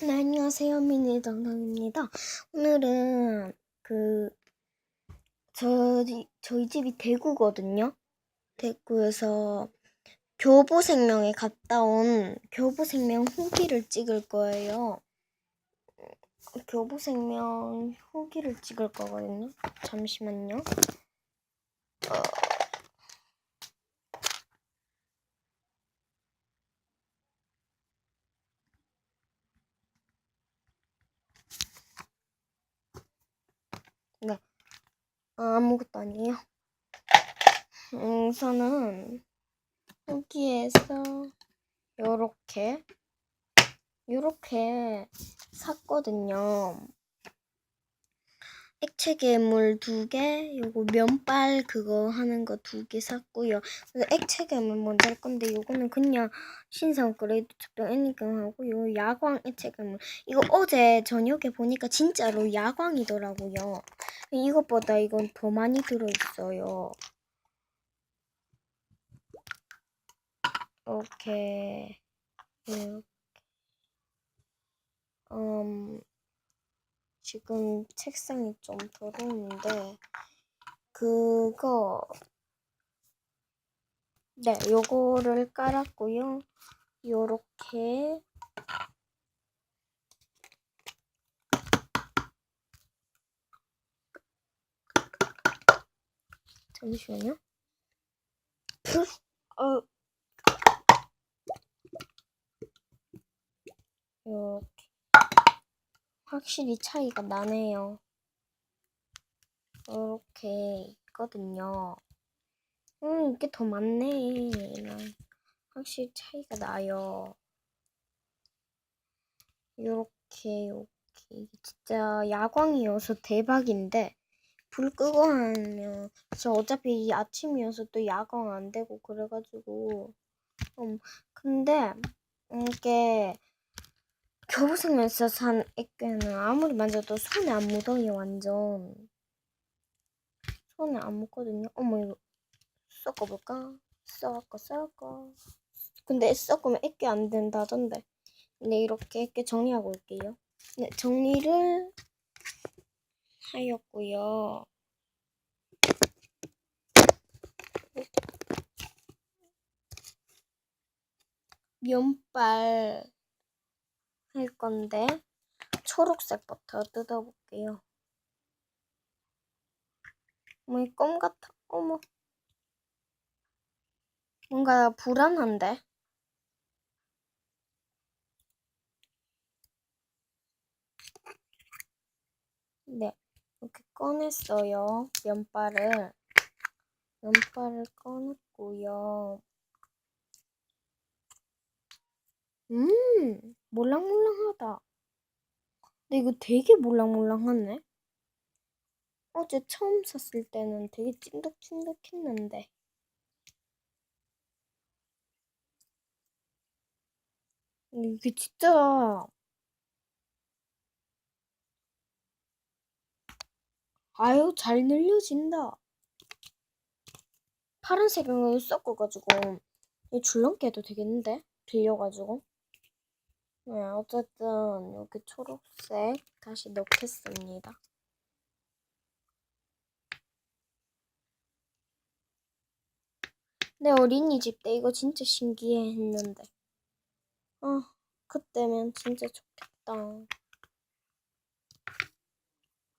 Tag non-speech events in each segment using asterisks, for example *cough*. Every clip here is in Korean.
네, 안녕하세요. 미니 정답입니다. 오늘은 그 저희 저희 집이 대구거든요. 대구에서 교보생명에 갔다 온 교보생명 후기를 찍을 거예요. 교보생명 후기를 찍을 거거든요. 잠시만요. 어, 네. 아, 아무것도 아니에요. 음, 우선은 여기에서 요렇게 샀거든요. 액체 괴 물 두 개, 요거 면발 그거 하는 거 두 개 샀고요. 그래서 액체 괴물 먼저 할 건데 요거는 그냥 신상 그레이드 특별 애니경하고 요 야광 액체 괴물 이거 어제 저녁에 보니까 진짜로 야광이더라고요. 이것보다 이건 더 많이 들어있어요. 이렇게 이렇게 음 지금 책상이 좀 더러운데 그거 네 요거를 깔았고요. 요렇게 잠시만요. 어. 이렇게 확실히 차이가 나네요. 이렇게 있거든요. 음, 이게 더 많네. 확실히 차이가 나요. 이렇게 이렇게 진짜 야광이어서 대박인데 불 끄고 하면 저 어차피 아침이어서 또 야광 안 되고 그래가지고 음 근데 이게 교보생면서 산 액괴는 아무리 만져도 손에 안 묻어요 완전. 손에 안 묻거든요. 어머 이거 섞어볼까? 섞어 섞어. 근데 섞으면 액괴 안 된다던데. 네 이렇게 액괴 정리하고 올게요. 네 정리를 하였고요. 면발 할 건데 초록색부터 뜯어볼게요. 어머 이껌 같아. 어머 뭔가 불안한데. 네. 이렇게 꺼냈어요. 면발을. 면발을 꺼냈고요. 음, 몰랑몰랑하다. 근데 이거 되게 몰랑몰랑하네. 어제 처음 샀을 때는 되게 찐득찐득했는데. 이게 진짜 아유 잘 늘려진다. 파란색은 섞어가지고 이 줄넘기 해도 되겠는데? 빌려가지고. 네, 어쨌든 여기 초록색 다시 넣겠습니다. 내 어린이집 때 이거 진짜 신기해 했는데. 아, 그때면 진짜 좋겠다.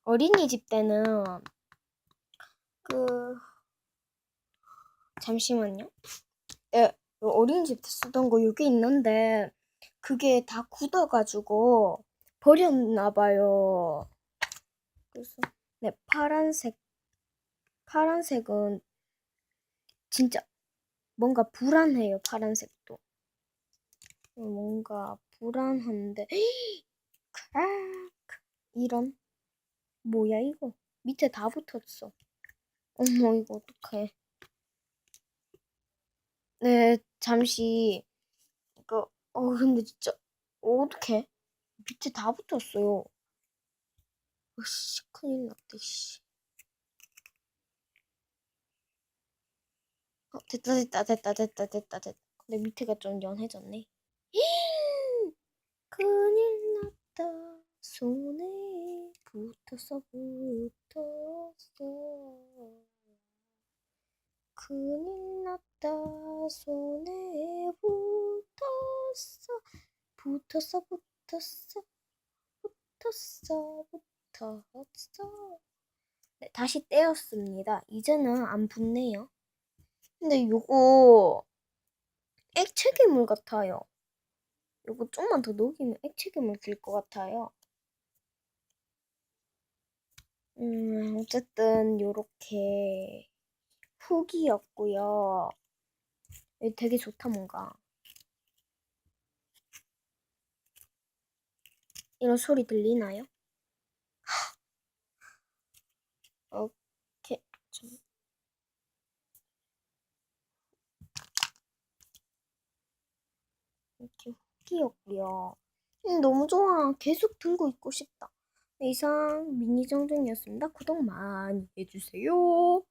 어린이집 때는 그 잠시만요. 네, 어린이집 때 쓰던 거 여기 있는데 그게 다 굳어가지고 버렸나 봐요. 그래서 네 파란색 파란색은 진짜 뭔가 불안해요. 파란색도 뭔가 불안한데 *gasps* 크악 이런 뭐야 이거 밑에 다 붙었어. 어머 이거 어떡해. 네 잠시 그 어 근데 진짜 어떡해 밑에 다 붙었어요. 어씨 큰일 났다 씨. 어 됐다 됐다 됐다 됐다 됐다 됐다. 근데 밑에가 좀 연해졌네. *laughs* 큰일 났다. 손에 붙었어 붙었어 큰일 났다 손에 붙었어 붙었어 붙었어 붙었어. 네, 다시 떼었습니다. 이제는 안 붙네요. 근데 요거 액체 괴물 같아요. 요거 좀만 더 녹이면 액체 괴물 될것 같아요. 음 어쨌든 요렇게 후기였고요. 이거 되게 좋다 뭔가 이런 소리 들리나요? *gasps* 오케이. 좀. 이렇게 후기였고요. 음, 너무 좋아. 계속 들고 있고 싶다. 네, 이상 미니 정정이었습니다. 구독 많이 해주세요.